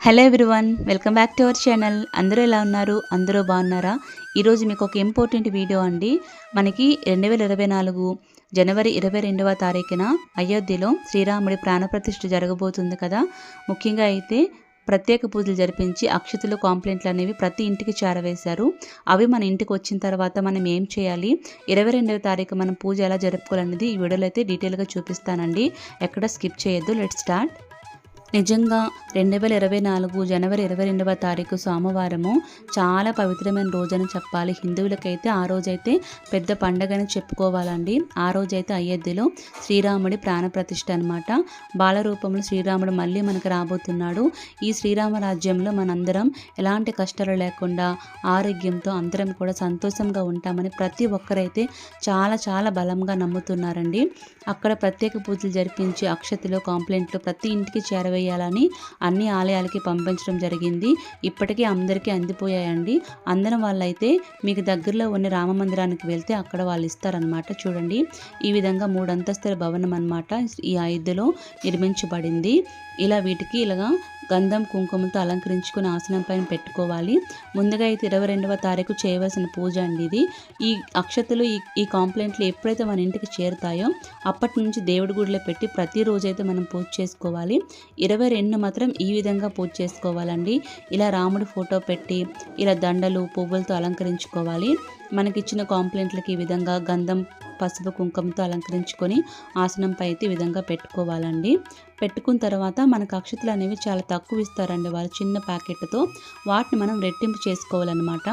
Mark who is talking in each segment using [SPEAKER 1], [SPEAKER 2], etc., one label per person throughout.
[SPEAKER 1] Hello everyone welcome back to our channel అందరూ ఎలా ఉన్నారు? అందరూ బాగున్నారా? ఈరోజు మీకు ఒక ఇంపార్టెంట్ వీడియో అండి. మనకి రెండు వేల ఇరవై నాలుగు జనవరి ఇరవై రెండవ తారీఖున అయోధ్యలో శ్రీరాముడి ప్రాణప్రతిష్ఠ జరగబోతుంది కదా. ముఖ్యంగా అయితే ప్రత్యేక పూజలు జరిపించి అక్షతులు కాంప్లైంట్లు అనేవి ప్రతి ఇంటికి చేరవేశారు. అవి మన ఇంటికి వచ్చిన తర్వాత మనం ఏం చేయాలి? ఇరవై రెండవ తారీఖు మనం పూజ ఎలా జరుపుకోవాలనేది ఈ వీడియోలో అయితే డీటెయిల్గా చూపిస్తానండి. ఎక్కడ స్కిప్ చేయొద్దు లెట్ స్టార్ట్ నిజంగా రెండు వేల ఇరవై నాలుగు జనవరి ఇరవై రెండవ తారీఖు సోమవారము చాలా పవిత్రమైన రోజని చెప్పాలి. హిందువులకైతే ఆ రోజైతే పెద్ద పండగని చెప్పుకోవాలండి. ఆ రోజైతే అయోధ్యలో శ్రీరాముడి ప్రాణప్రతిష్ఠ అనమాట బాలరూపంలో శ్రీరాముడు మళ్ళీ మనకు రాబోతున్నాడు. ఈ శ్రీరామ రాజ్యంలో మనందరం ఎలాంటి కష్టాలు లేకుండా ఆరోగ్యంతో అందరం కూడా సంతోషంగా ఉంటామని ప్రతి ఒక్కరైతే చాలా చాలా బలంగా నమ్ముతున్నారండి. అక్కడ ప్రత్యేక పూజలు జరిపించి అక్షతలు కాంప్లైంట్లు ప్రతి ఇంటికి చేరవే చేరవేయాలని అన్ని ఆలయాలకి పంపించడం జరిగింది. ఇప్పటికీ అందరికీ అందిపోయాయండి. అందరం వాళ్ళైతే మీకు దగ్గరలో ఉన్న రామ మందిరానికి వెళ్తే అక్కడ వాళ్ళు ఇస్తారనమాట చూడండి. ఈ విధంగా మూడు అంతస్తుల భవనం అనమాట ఈ అయోధ్యలో నిర్మించబడింది. ఇలా వీటికి ఇలాగా గంధం కుంకుమతో అలంకరించుకుని ఆసనం పైన పెట్టుకోవాలి. ముందుగా అయితే ఇరవై రెండవ తారీఖు చేయవలసిన పూజ అండి ఇది. ఈ అక్షతలు ఈ ఈ కాంప్లైంట్లు ఎప్పుడైతే మన ఇంటికి చేరుతాయో అప్పటి నుంచి దేవుడి గుడిలో పెట్టి ప్రతిరోజు అయితే మనం పూజ చేసుకోవాలి. ఇరవై రెండు మాత్రం ఈ విధంగా పూజ చేసుకోవాలండి. ఇలా రాముడి ఫోటో పెట్టి ఇలా దండలు పువ్వులతో అలంకరించుకోవాలి. మనకిచ్చిన కాంప్లైంట్లకి ఈ విధంగా గంధం పసుపు కుంకుమతో అలంకరించుకొని ఆసనంపై అయితే ఈ విధంగా పెట్టుకోవాలండి. పెట్టుకున్న తర్వాత మనకు అక్షతలు అనేవి చాలా తక్కువ ఇస్తారండి వాళ్ళు చిన్న ప్యాకెట్తో. వాటిని మనం రెట్టింపు చేసుకోవాలన్నమాట.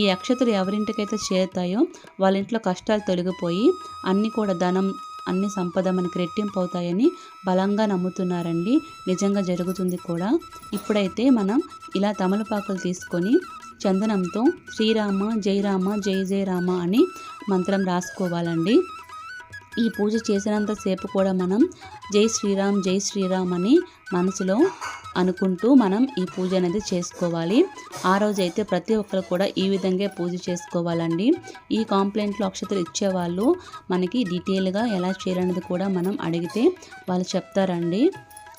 [SPEAKER 1] ఈ అక్షతలు ఎవరింటికైతే చేరుతాయో వాళ్ళ ఇంట్లో కష్టాలు తొలగిపోయి అన్నీ కూడా ధనం అన్ని సంపద మనకి రెట్టింపు అవుతాయని బలంగా నమ్ముతున్నారండి. నిజంగా జరుగుతుంది కూడా. ఇప్పుడైతే మనం ఇలా తమలపాకులు తీసుకొని చందనంతో శ్రీరామ జై రామ జై జై రామ అని మంత్రం రాసుకోవాలండి. ఈ పూజ చేసినంతసేపు కూడా మనం జై శ్రీరామ్ జై శ్రీరామ్ అని మనసులో అనుకుంటూ మనం ఈ పూజ అనేది చేసుకోవాలి. ఆ రోజు అయితే ప్రతి ఒక్కరు కూడా ఈ విధంగా పూజ చేసుకోవాలండి. ఈ కాంప్లైంట్లో అక్షతలు ఇచ్చేవాళ్ళు మనకి డీటెయిల్గా ఎలా చేయాలనేది కూడా మనం అడిగితే వాళ్ళు చెప్తారండి.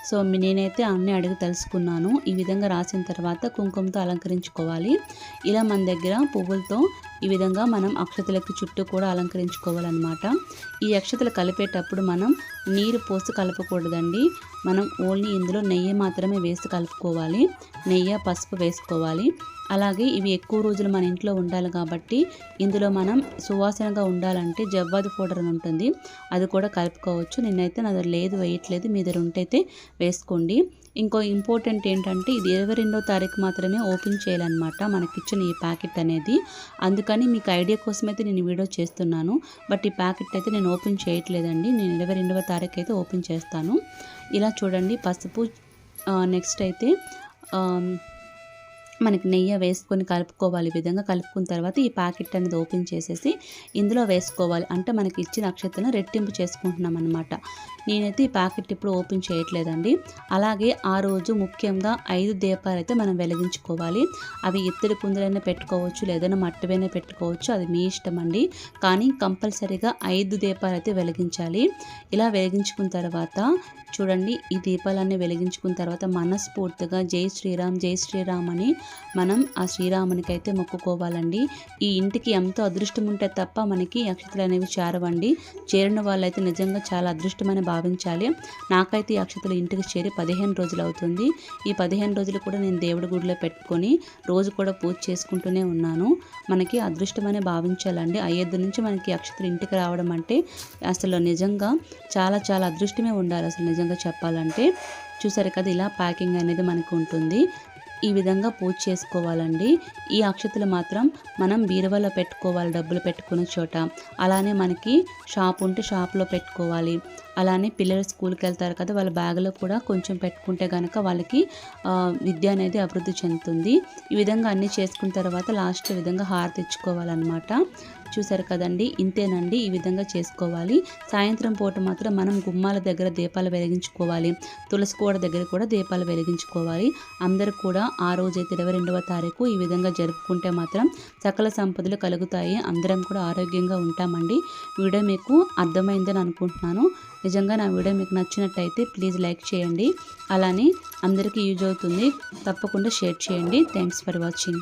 [SPEAKER 1] సో నేనైతే అన్నీ అడిగి తెలుసుకున్నాను. ఈ విధంగా రాసిన తర్వాత కుంకుమతో అలంకరించుకోవాలి. ఇలా మన దగ్గర పువ్వులతో ఈ విధంగా మనం అక్షతలకి చుట్టూ కూడా అలంకరించుకోవాలన్నమాట. ఈ అక్షతలు కలిపేటప్పుడు మనం నీరు పోసి కలపకూడదండి. మనం ఓన్లీ ఇందులో నెయ్యి మాత్రమే వేసి కలుపుకోవాలి. నెయ్యి పసుపు వేసుకోవాలి. అలాగే ఇవి ఎక్కువ రోజులు మన ఇంట్లో ఉండాలి కాబట్టి ఇందులో మనం సువాసనగా ఉండాలంటే జవ్వాది పౌడర్ అని ఉంటుంది. అది కూడా కలుపుకోవచ్చు. నేనైతే నా దగ్గర లేదు వేయట్లేదు. మీ దగ్గర ఉంటైతే వేసుకోండి. ఇంకో ఇంపార్టెంట్ ఏంటంటే ఇది ఇరవై రెండో తారీఖు మాత్రమే ఓపెన్ చేయాలన్నమాట మనకిచ్చిన ఈ ప్యాకెట్ అనేది. అందుకని మీకు ఐడియా కోసం అయితే నేను వీడియో చేస్తున్నాను. బట్ ఈ ప్యాకెట్ అయితే నేను ఓపెన్ చేయట్లేదండి. నేను ఇరవై రెండవ తారీఖు అయితే ఓపెన్ చేస్తాను. ఇలా చూడండి పసుపు నెక్స్ట్ అయితే మనకి నెయ్యి వేసుకొని కలుపుకోవాలి. ఈ విధంగా కలుపుకున్న తర్వాత ఈ ప్యాకెట్ అనేది ఓపెన్ చేసేసి ఇందులో వేసుకోవాలి. అంటే మనకి ఇచ్చిన అక్షతను రెట్టింపు చేసుకుంటున్నాం అనమాట నేనైతే ఈ ప్యాకెట్ ఇప్పుడు ఓపెన్ చేయట్లేదండి. అలాగే ఆ రోజు ముఖ్యంగా ఐదు దీపాలు అయితే మనం వెలిగించుకోవాలి. అవి ఇత్తడి కుందులైనా పెట్టుకోవచ్చు లేదైనా మట్టివైనా పెట్టుకోవచ్చు. అది మీ ఇష్టం అండి. కానీ కంపల్సరీగా ఐదు దీపాలు అయితే వెలిగించాలి. ఇలా వెలిగించుకున్న తర్వాత చూడండి ఈ దీపాలన్నీ వెలిగించుకున్న తర్వాత మనస్ఫూర్తిగా జై శ్రీరామ్ జై శ్రీరామ్ అని మనం ఆ శ్రీరామునికి అయితే మొక్కుకోవాలండి. ఈ ఇంటికి ఎంతో అదృష్టం ఉంటే తప్ప మనకి అక్షతలు అనేవి చేరవండి. చేరిన వాళ్ళైతే నిజంగా చాలా అదృష్టమని భావించాలి. నాకైతే ఈ అక్షతలు ఇంటికి చేరి పదిహేను రోజులు అవుతుంది. ఈ పదిహేను రోజులు కూడా నేను దేవుడి గుడిలో పెట్టుకొని రోజు కూడా పూజ చేసుకుంటూనే ఉన్నాను. మనకి అదృష్టమనే భావించాలండి. అయోధ్య నుంచి మనకి అక్షతలు ఇంటికి రావడం అంటే అసలు నిజంగా చాలా చాలా అదృష్టమే ఉండాలి. అసలు నిజంగా చెప్పాలంటే చూసారు కదా ఇలా ప్యాకింగ్ అనేది మనకు ఉంటుంది. ఈ విధంగా పూజ చేసుకోవాలండి. ఈ అక్షతలు మాత్రం మనం బీరువాలో పెట్టుకోవాలి డబ్బులు పెట్టుకున్న చోట. అలానే మనకి షాప్ ఉంటే షాప్లో పెట్టుకోవాలి. అలానే పిల్లలు స్కూల్కి వెళ్తారు కదా వాళ్ళ బ్యాగ్లో కూడా కొంచెం పెట్టుకుంటే కనుక వాళ్ళకి విద్య అనేది అభివృద్ధి చెందుతుంది. ఈ విధంగా అన్నీ చేసుకున్న తర్వాత లాస్ట్ విధంగా హారతి ఇచ్చుకోవాలన్నమాట. చూసారు కదండి ఇంతేనండి ఈ విధంగా చేసుకోవాలి. సాయంత్రం పూట మాత్రం మనం గుమ్మాల దగ్గర దీపాలు వెలిగించుకోవాలి. తులసి కూడ దగ్గర కూడా దీపాలు వెలిగించుకోవాలి. అందరూ కూడా ఆ రోజైతే ఇరవై రెండవ తారీఖు ఈ విధంగా జరుపుకుంటే మాత్రం సకల సంపదలు కలుగుతాయి. అందరం కూడా ఆరోగ్యంగా ఉంటామండి. వీడియో మీకు అర్థమైందని అనుకుంటున్నాను. నిజంగా నా వీడియో మీకు నచ్చినట్టయితే ప్లీజ్ లైక్ చేయండి. అలానే అందరికీ యూజ్ అవుతుంది. తప్పకుండా షేర్ చేయండి. Thanks for watching.